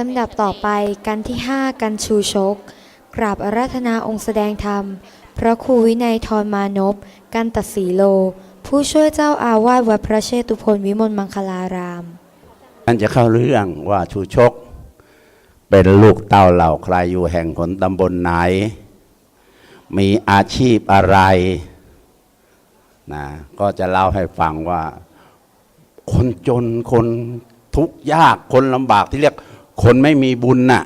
ลำดับต่อไปกันที่ 5 กันชูชก กราบอาราธนาองค์แสดงธรรม พระครูวินัยทรมานพ กันตศรีโล ผู้ช่วยเจ้าอาวาสวัดพระเชตุพนวิมลมังคลารามท่านจะเข้าเรื่องว่าชูชก เป็นลูกเต้าเหล่าใครอยู่แห่งผลตำบลไหน มีอาชีพอะไรนะก็จะเล่าให้ฟังว่า คนจนคนทุกข์ยากคนลำบากที่เรียก คนไม่มีบุญน่ะ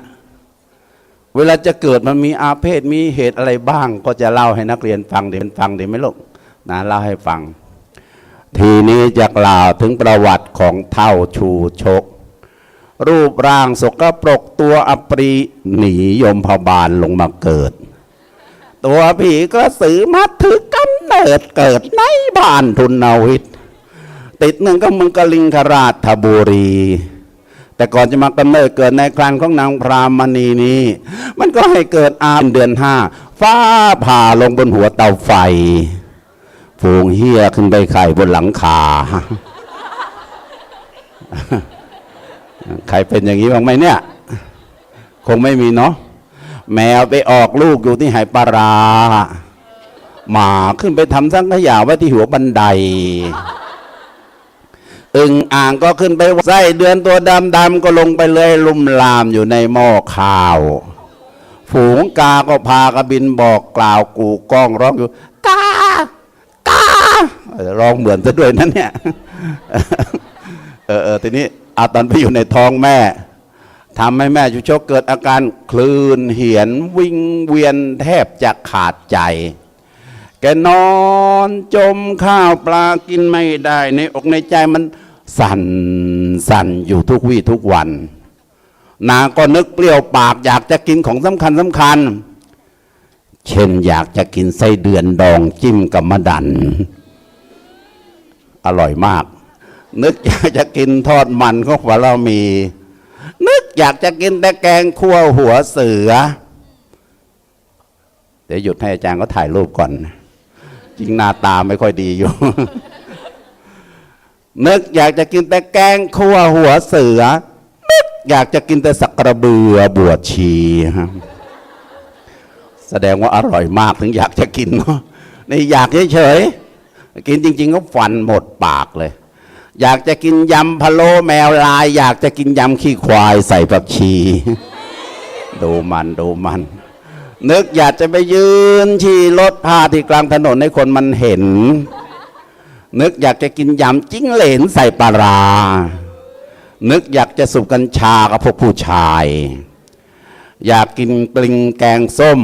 เวลาจะเกิดมันมีอาเพศมีเหตุอะไรบ้าง ก็จะเล่าให้นักเรียนฟังเดี๋ยวฟังเดี๋ยวไม่ลูกนะเล่าให้ฟัง ทีนี้จะกล่าวถึงประวัติของเท่าชูชก รูปร่างสกปรกตัวอปรีหนียมพบาลลงมาเกิด ตัวผีกระสือมาถือกำเนิดเกิดในบ้านทุนนาวิทติดหนึ่งก็เมึงกลิงคราชบุรี แต่ก่อนจะมากำเนิดเกิดในครันของนางพรามณีนี้ มันก็ให้เกิดอาเดือนห้าฟ้าผ่าลงบนหัวเตาไฟฝูงเฮียขึ้นไปไข่บนหลังคาใครเป็นอย่างนี้บ้างไหมเนี่ย คงไม่มีเนาะแมวไปออกลูกอยู่ที่ไหปลารา หมาขึ้นไปทำสังขยาไว้ที่หัวบันได อึงอ่างก็ขึ้นไปไส้เดือนตัวดำดำก็ลงไปเลยลุ่มลามอยู่ในหม้อข้าว ฝูงกาก็พากระบินบอกกล่าวกูก้องร้องอยู่กากาเออร้องเหมือนซะด้วยนั่นเนี่ยเออเออทีนี้อาตอนไปอยู่ในท้องแม่ทำให้แม่ชุชกเกิดอาการคลื่นเหียนวิ่งเวียนแทบจะขาดใจแกนอนจมข้าวปลากินไม่ได้ในอกในใจมัน สั่นสั่นอยู่ทุกวี่ทุกวัน นางก็นึกเปรี้ยวปากอยากจะกินของสำคัญสำคัญ เช่นอยากจะกินไส้เดือนดองจิ้มกับมะดัน อร่อยมาก นึกอยากจะกินทอดมันของหัวเรามี นึกอยากจะกินแต่แกงคั่วหัวเสือ เดี๋ยวหยุดให้อาจารย์ก็ถ่ายรูปก่อนจริงหน้าตาไม่ค่อยดีอยู่ นึกอยากจะกินแต่แกงคั่วหัวเสือนึกอยากจะกินแต่สักกระเบือบวชชีฮะแสดงว่าอร่อยมากถึงอยากจะกินเนาะนี่อยากเฉยๆกินจริง ๆ ก็ฟันหมดปากเลย อยากจะกินยำพะโล้แมวลาย อยากจะกินยำขี้ควายใส่ผักชีดูมันดูมัน นึกอยากจะไปยืนที่รถพาที่กลางถนนให้คนมันเห็น นึกอยากจะกินยำจิ้งเหลนใส่ปลารา นึกอยากจะสูบกัญชากับพวกผู้ชาย อยากกินปลิงแกงส้ม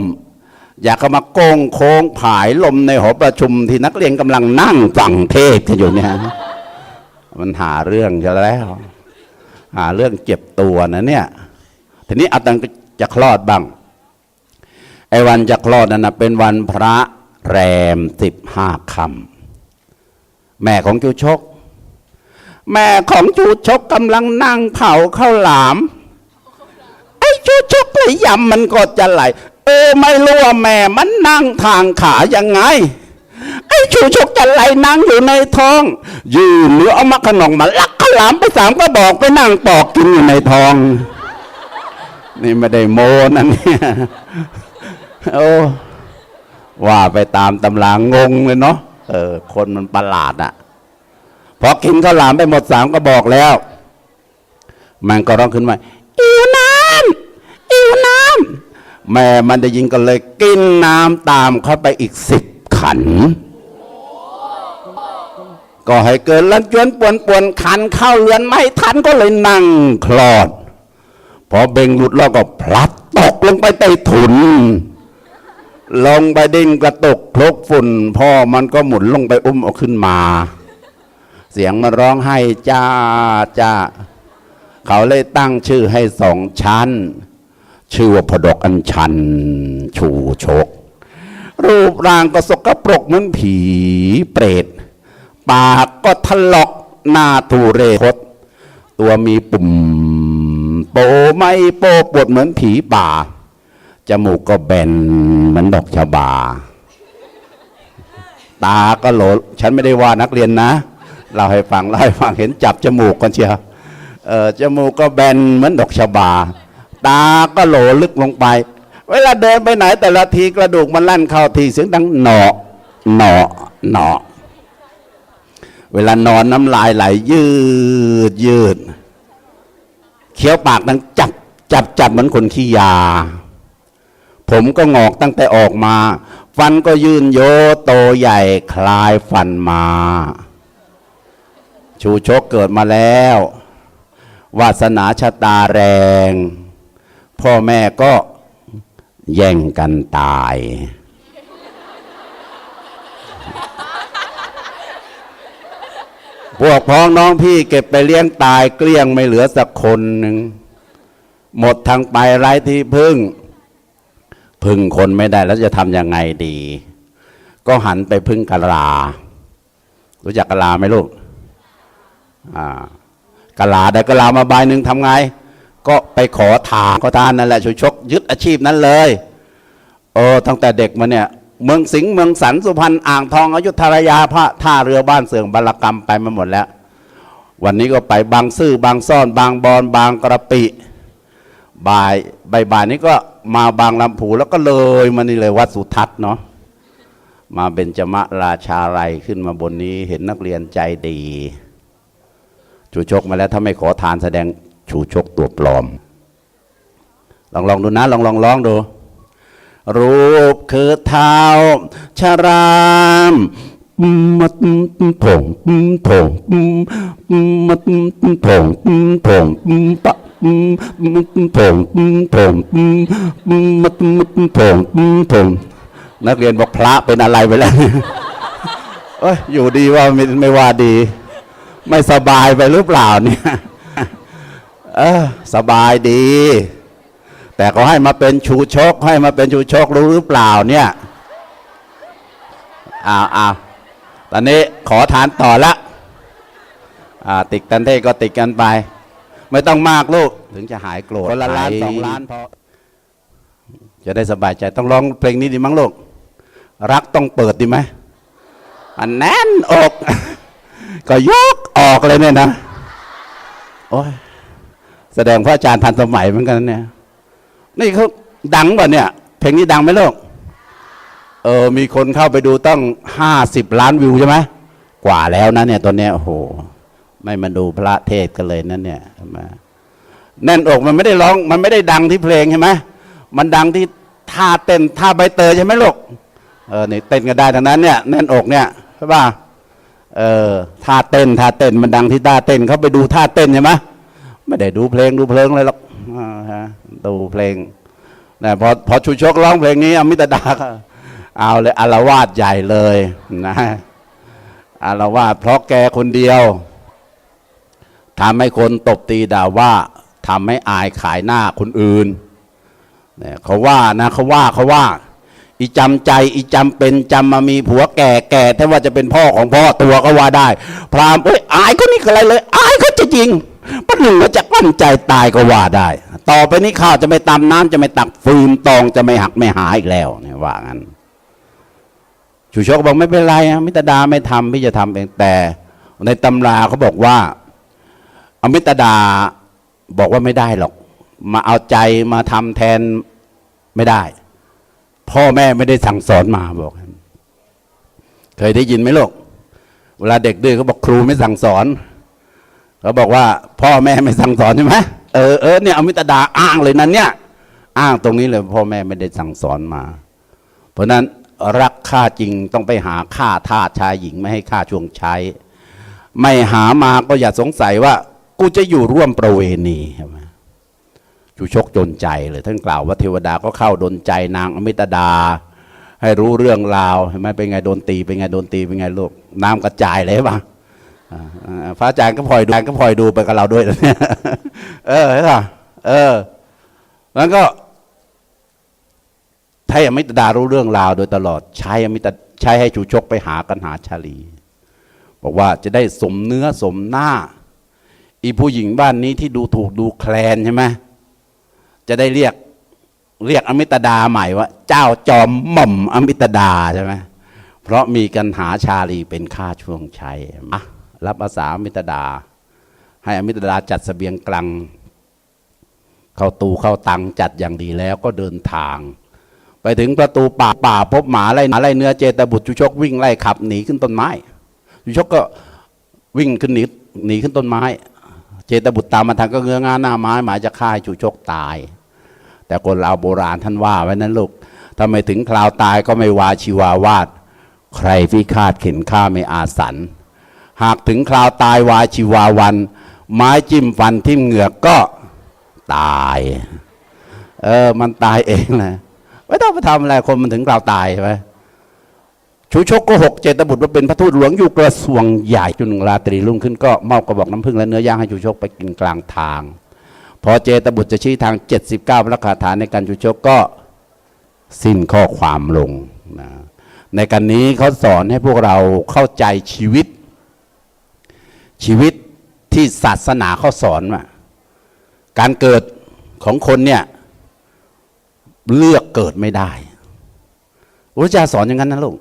อยากเข้ามาโกงโค้งผายลมในหอประชุมที่นักเรียนกำลังนั่งฟังเทศกันอยู่เนี่ย มันหาเรื่องจะแล้ว หาเรื่องเจ็บตัวนะเนี่ย ทีนี้อาตังจะคลอดบ้าง ไอ้วันจะคลอดนั้นนะเป็นวันพระแรมสิบห้าคำ แม่ของจูชก แม่ของจูชกกำลังนั่งเผาข้าวหลาม ไอ้จูชกเลยยำมันก็จะไหล เออไม่รู้ว่าแม่มันนั่งทางขายังไง ไอ้ชูชกจะไหลนั่งอยู่ในท้อง ยืนเนื้อเอามาขนองมาลักข้าวหลามไปสามก็บอกไปนั่งปอกกินอยู่ในท้อง นี่ไม่ได้โมนะเนี่ย โอ้ว่าไปตามตำรางงเลยเนาะ เออ คนมันประหลาดอะ่ะพอกินข้าวหลามไปหมดสามก็บอกแล้ว มันก็ร้องขึ้นมาอิวน้ำอิวน้ำแม่มันได้ยินก็เลย กินน้ำตามเข้าไปอีกสิบขัน ก็ให้เกินลันจวนปวนปวนขันเข้าเรือนไม่ทันก็เลยนั่งคลอด พอเบ่งหลุดแล้วก็พลัดตกลงไปใต้ถุน ลงไปดิ้นกระตกพลกฝุ่น พ่อมันก็หมุนลงไปอุ้มเอาขึ้นมา เสียงมันร้องไห้จ้าจ้าเขาเลยตั้งชื่อให้สองชั้น ชื่อว่าพดกอัญชัน ชูชก รูปร่างก็สกปรกเหมือนผีเปรต ปากก็ทะลอกหน้าทุเรศตัวมีปุ่ม โปไม่โปปวดเหมือนผีป่า จมูกก็แบนเหมือนดอกชบา ตาก็โหลฉันไม่ได้ว่านักเรียนนะเราให้ฟังเราให้ฟังเห็นจับจมูกกันเชียวเออจมูกก็แบนเหมือนดอกชบา ตาก็โหลลึกลงไป เวลาเดินไปไหน แต่ละทีกระดูกมันลั่นเข้าทีเสียงดังหนอหนอหนอเวลานอนน้ำลายไหลยืดยืดเคี้ยวปากดังจับจับจับเหมือนคนขี้ยา ผมก็งอกตั้งแต่ออกมา ฟันก็ยืนโยโตใหญ่คลายฟันมา ชูชกเกิดมาแล้ว วาสนาชะตาแรง พ่อแม่ก็แย่งกันตาย พวกพ้องน้องพี่เก็บไปเลี้ยงตายเกลี้ยงไม่เหลือสักคนหนึ่ง หมดทางไปไร้ที่พึ่ง พึ่งคนไม่ได้แล้วจะทำยังไงดี ก็หันไปพึ่งกะลา รู้จักกะลาไหมลูกอ่ากะลาได้กะลามาใบหนึ่งทำไง ก็ไปขอทานขอทานนั่นแหละชุชกยึดอาชีพนั้นเลยโอ้ตั้งแต่เด็กมาเนี่ยเมืองสิงห์เมืองสันสุพรรณอ่างทองอยุธยาพระท่าเรือบ้านเสืองบารกรรมไปมาหมดแล้ว วันนี้ก็ไปบางซื่อบางซ่อน บางบอนบางกระปิบ่ายบ่ายบ่ายนี้ก็ มาบางลำพูแล้วก็เลยมานี่เลยวัดสุทัศน์เนาะมาเป็นจมะราชาไรขึ้นมาบนนี้ เห็นนักเรียนใจดี ชูชกมาแล้วถ้าไม่ขอทานแสดงชูชกตัวปลอม ลองลองดูนะลองลองลองดู รูปคือเท้าชรามมัดผงผงมัดผงผงปะ ผงผงมัดผงผงนักเรียนบอกพระเป็นอะไรไปแล้วเนี่ยเอ้ยอยู่ดีว่าไม่ไม่ว่าดี ไม่สบายไปหรือเปล่าเนี่ยเออสบายดี แต่เขาให้มาเป็นชูชก ให้มาเป็นชูชกรู้หรือเปล่าเนี่ยอ้าวอ้าวตอนนี้ขอทานต่อละอ่าติดกันเทก็ติดกันไป ไม่ต้องมากลูก ถึงจะหายโกรธคนละล้านสองล้านพอจะได้สบายใจต้องร้องเพลงนี้ดีมั้งลูก รักต้องเปิดดีไหมอันแน่นอก ก็ยกออกเลยเนี่ยนะโอ้ยแสดงพระอาจารย์ทันสมัยเหมือนกันนะเนี่ย นี่เขาดังป่ะเนี่ย เพลงนี้ดังไหมลูก เออ มีคนเข้าไปดูตั้งห้าสิบล้านวิวใช่ไหม กว่าแล้วนะเนี่ยตอนเนี้ยโอ้โห ไม่มาดูพระเทศกันเลยนั่นเนี่ยมาแน่นอกมันไม่ได้ร้อง มันไม่ได้ดังที่เพลงใช่ไหมมันดังที่ท่าเต้นท่าใบเตยใช่ไหมลูกเออนี่เต้นกันได้ทั้งนั้นเนี่ยแน่นอกเนี่ยใช่ป่ะเออท่าเต้นท่าเต้นมันดังที่ท่าเต้นเขาไปดูท่าเต้นใช่ไหมไม่ได้ดูเพลงดูเพลงเลยหรอกฮะดูเพลงนะพอพอชูชกร้องเพลงนี้อมิตดาเอาเลยอารวาสใหญ่เลยนะอารวาสเพราะแกคนเดียว ทำให้คนตบตีด่าว่าทำให้อายขายหน้าคนอื่นเนี่ยเขาว่านะเขาว่าเขาว่า อีจำใจอีจำเป็นจำมามีผัวแก่แก่ถ้าว่าจะเป็นพ่อของพ่อตัวก็ว่าได้ พรามเอ้ยอายก็นี่อะไรเลย อายเขาจะจริงปันหนึ่งก็จะปั้นใจตายก็ว่าได้ ต่อไปนี้ข้าวจะไม่ตำน้ำจะไม่ตักฟืนตองจะไม่หักไม่หายอีกแล้วเนี่ยว่างั้นชูชกบอกไม่เป็นไรอะมิตรดาไม่ทำพี่จะทำเองแต่ ในตำราเขาบอกว่า อมิตดาบอกว่าไม่ได้หรอก มาเอาใจมาทำแทนไม่ได้ พ่อแม่ไม่ได้สั่งสอนมาบอก เคยได้ยินไหมลูกเวลาเด็กดื้อเขาบอกครูไม่สั่งสอนเขาบอกว่า พ่อแม่ไม่สั่งสอนใช่ไหมเออเออเนี่ยอมิตดาอ้างเลยนั้นเนี่ย อ้างตรงนี้เลย พ่อแม่ไม่ได้สั่งสอนมา เพราะนั้นรักค่าจริงต้องไปหาค่าทาสชายหญิงไม่ให้ค่าช่วงใช้ ไม่หามาก็อย่าสงสัยว่า กูจะอยู่ร่วมประเวณีใช่ไหมชูชกจนใจเลยท่านกล่าวว่าเทวดาก็เข้าดนใจนางอมิตดา ให้รู้เรื่องราวเห็นไหมเป็นไงโดนตีเป็นไงโดนตีเป็นไงลูกน้ำกระจายเลยปะอ่าอาพระอาจารย์ก็พลอยดูก็พลอยดูไปกับเราด้วยเนี่ยเออใช่ป่ะเออแล้วก็ให้อมิตดารู้เรื่องราวโดยตลอดใช้อมิตใช้ให้ชูชกไปหากันหาชาลี บอกว่าจะได้สมเนื้อสมหน้า อีผู้หญิงบ้านนี้ที่ดูถูกดูแคลนใช่ไหมจะได้เรียกเรียกอมิตดาใหม่ว่า เจ้าจอมหม่อมอมิตดาใช่ไหมเพราะมีกันหาชาลีเป็นค่าช่วงชัยอะรับภาษาอมิตดา ให้อมิตรดาจัดเสบียงกลัง เข้าตูเข้าตังจัดอย่างดีแล้วก็เดินทาง ไปถึงประตูป่าป่าพบหมาไล่หมาไล่เนื้อเจตบุตรจุชกวิ่งไล่ขับหนีขึ้นต้นไม้จุชกก็วิ่งขึ้นหนีหนีขึ้นต้นไม้ จตบุตรตามมาทันก็เงื้องาหน้าไม้หมายจะฆ่าให้จุชกตาย แต่คนเราวโบราณท่านว่าไว้นั้นลูกถ้าไม่ถึงคราวตายก็ไม่วาชีวาวาด ใครพิฆาตเข็นฆ่าไม่อาสัน หากถึงคราวตายวาชีวาวัน ไม้จิ้มฟันทิ่มเหงือกก็ตาย เออ มันตายเองแหละไม่ต้องไปทำอะไรคนมันถึงคราวตายใช่ไหม ชูชกก็หกเจตบุตรว่าเป็นพระทูตหลวงอยู่กระทรวงใหญ่จนหนึ่งราตรีรุ่งขึ้นก็มอบกระบอกน้ำผึ้งและเนื้อย่างให้ชูชกไปกินกลางทาง พอเจตบุตรจะชี้ทาง 79 พระคาถาในการชูชกก็สิ้นข้อความลงนะในการนี้เขาสอนให้พวกเราเข้าใจชีวิต ชีวิตที่ศาสนาเขาสอนว่าการเกิดของคนเนี่ยเลือกเกิดไม่ได้พระเจ้าสอนอย่างนั้นนะลูก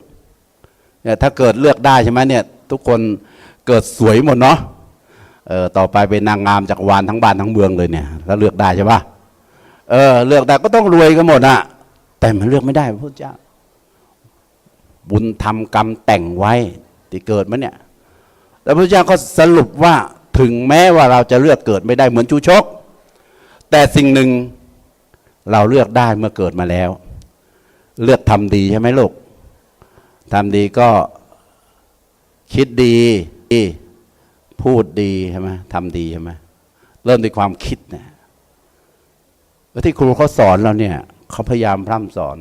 เนี่ยถ้าเกิดเลือกได้ใช่ไหมเนี่ยทุกคนเกิดสวยหมดเนาะเออต่อไปเป็นนางงามจากวานทั้งบ้านทั้งเมืองเลยเนี่ยแล้วเลือกได้ใช่ปะเออเลือกได้ก็ต้องรวยกันหมดอะแต่มันเลือกไม่ได้พระพุทธเจ้า บุญทำกรรมแต่งไว้ที่เกิดมาเนี่ยแต่พระเจ้าก็สรุปว่าถึงแม้ว่าเราจะเลือกเกิดไม่ได้เหมือนชูชก แต่สิ่งหนึ่งเราเลือกได้เมื่อเกิดมาแล้ว เลือกทำดีใช่ไหมลูก ทำดีก็คิดดี พูดดีใช่ไหมทำดีใช่ไหมเริ่มด้วยความคิดเนี่ยแล้วที่ครูเขาสอนเราเนี่ยเขาพยายามพร่ำสอน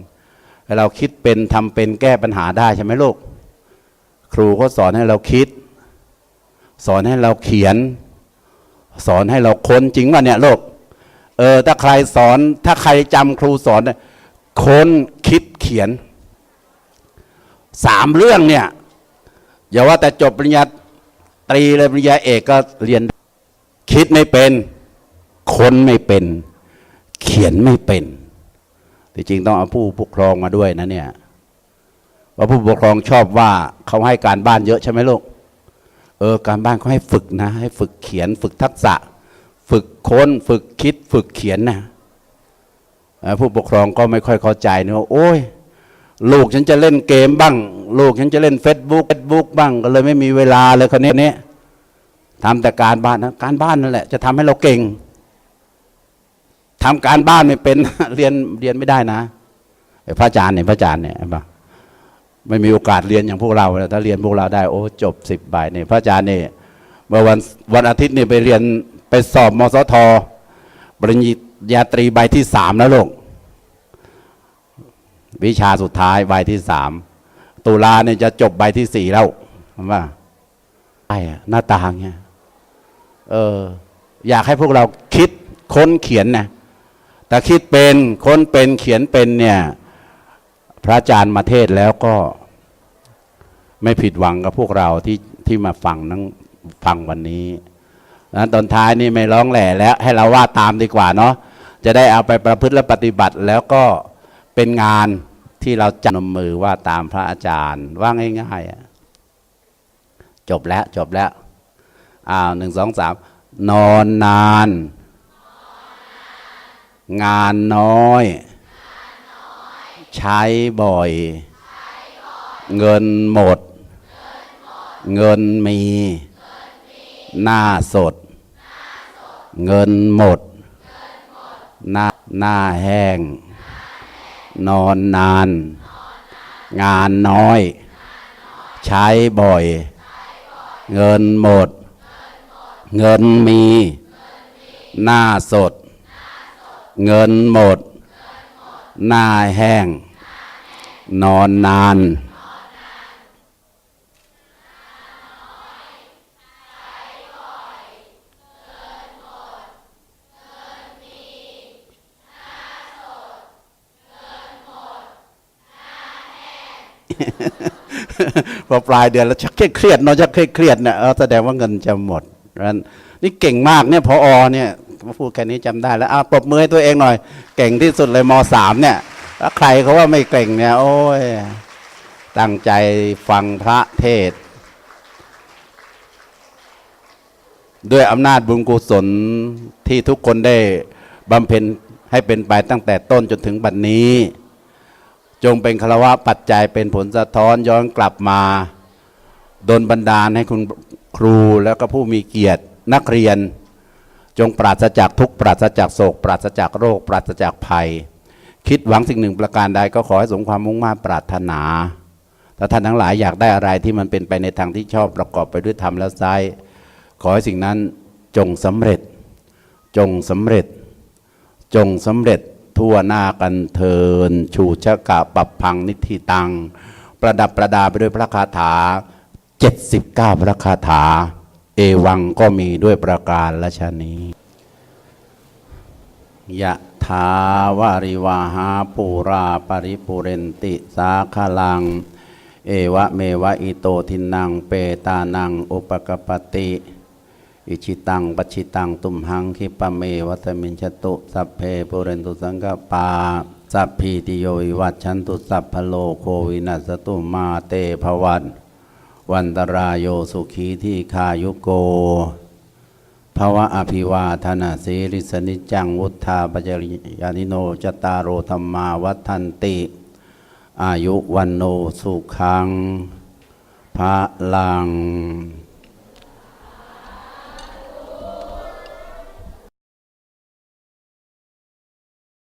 ให้เราคิดเป็นทำเป็นแก้ปัญหาได้ใช่ไหมลูก ครูก็สอนให้เราคิด สอนให้เราเขียน สอนให้เราค้นจริงว่าเนี่ยลูกเออถ้าใครสอนถ้าใครจำครูสอนเนี่ยค้นคิดเขียน สามเรื่องเนี่ยอย่าว่าแต่จบปริญญาตรีเลยปริญญาเอกก็เรียนคิดไม่เป็นคนไม่เป็น เขียนไม่เป็นที่จริงต้องเอาผู้ปกครองมาด้วยนะเนี่ยว่าผู้ปกครองชอบว่าเขาให้การบ้านเยอะใช่ไหมลูกเออการบ้านเขาให้ฝึกนะ ให้ฝึกเขียน ฝึกทักษะ ฝึกค้น ฝึกคิด ฝึกเขียนนะผู้ปกครองก็ไม่ค่อยเข้าใจนะว่าโอ้ย ลูกฉันจะเล่นเกมบ้าง ลูกฉันจะเล่นเฟซบุ๊กเฟซบุ๊กบ้าง ก็เลยไม่มีเวลาเลยคนนี้นี้ทำแต่การบ้านนะการบ้านนั่นแหละ จะทำให้เราเก่งทำการบ้านไม่เป็นเรียนเรียนไม่ได้นะพระอาจารย์เนี่ยพระอาจารย์เนี่ยไม่มีโอกาสเรียนอย่างพวกเราถ้าเรียนพวกเราได้โอ้จบสิบใบเนี่ยพระอาจารย์เนี่ยเมื่อวันวันอาทิตย์นี่ไปเรียนไปสอบมสทปริญญาตรีใบที่สามแล้วลูก วิชาสุดท้ายใบที่สามตุลาเนี่ยจะจบใบที่สี่แล้วเห็นปะใช่อะหน้าตาอย่างเงี้ยเออ อยากให้พวกเราคิดค้นเขียนนะแต่คิดเป็นค้นเป็นเขียนเป็นเนี่ย พระอาจารย์มาเทศแล้วก็ไม่ผิดหวังกับพวกเราที่ที่มาฟังนั่งฟังวันนี้นะตอนท้ายนี่ไม่ร้องแหล่แล้ว ให้เราว่าตามดีกว่าเนาะจะได้เอาไปประพฤติและปฏิบัติแล้วก็เป็นงาน ที่เราจันมือว่าตามพระอาจารย์ว่าง่ายๆจบแล้วจบแล้วอ้าวหนึ่งสองสามนอนนาน งานน้อย ใช้บ่อย เงินหมด เงินมี หน้าสด เงินหมด หน้าหน้าแห้ง นอนนาน งานน้อย ใช้บ่อย เงินหมด เงินมี หน้าสด เงินหมด หน้าแห้ง นอนนาน พอปลายเดือนแล้วชักเครียดๆเนาะชักเครียดๆเนี่ยแสดงว่าเงินจะหมดนั้นนี่เก่งมากเนี่ยพออเนี่ยมาพูดแค่นี้จำได้แล้วอะปรบมือให้ตัวเองหน่อย เก่งที่สุดเลยมสามเนี่ยแล้วใครเขาว่าไม่เก่งเนี่ย โอ้ยตั้งใจฟังพระเทศ ด้วยอำนาจบุญกุศลที่ทุกคนได้บำเพ็ญให้เป็นไปตั้งแต่ต้นจนถึงบัดนนี้ จงเป็นคารวะปัจจัยเป็นผลสะท้อนย้อนกลับมาดนบันดาลให้คุณครูแล้วก็ผู้มีเกียรตินักเรียน จงปราศจากทุกปราศจากโศก ปราศจากโรค ปราศจากภัย คิดหวังสิ่งหนึ่งประการใดก็ขอให้สมความมุ่งมั่นปรารถนาถ้าท่านทั้งหลายอยากได้อะไรที่มันเป็นไปในทางที่ชอบประกอบไปด้วยธรรมและไซขอให้สิ่งนั้นจงสำเร็จ จงสำเร็จ จงสำเร็จ ทั่วหน้ากันเทิน ชูชะกะปับพังนิธิตัง ประดับประดาไปด้วยพระคาถา 79 พระคาถา เอวังก็มีด้วยประการละชนี้ ยะถาวาริวาหาปูราปริปุเรนติสาคลัง เอวะเมวะอิโตทินังเปตานัง อุปกปปติ อิชิตังปัชิตัง ตุมหังคิปะเมวัตมินชตุ สัพเพปุเรนตุสังกปา สัพพีติโยวิวัชชันตุสัพพโลโควินัสตุมาเตภวันวันตรายโยสุขีที่คายุโกภวะอภิวาทนาสีริสนิจัง วุธาปจริยานิโนจตารโรธรรมาวัฏันติ อายุวันโนสุขังพระลัง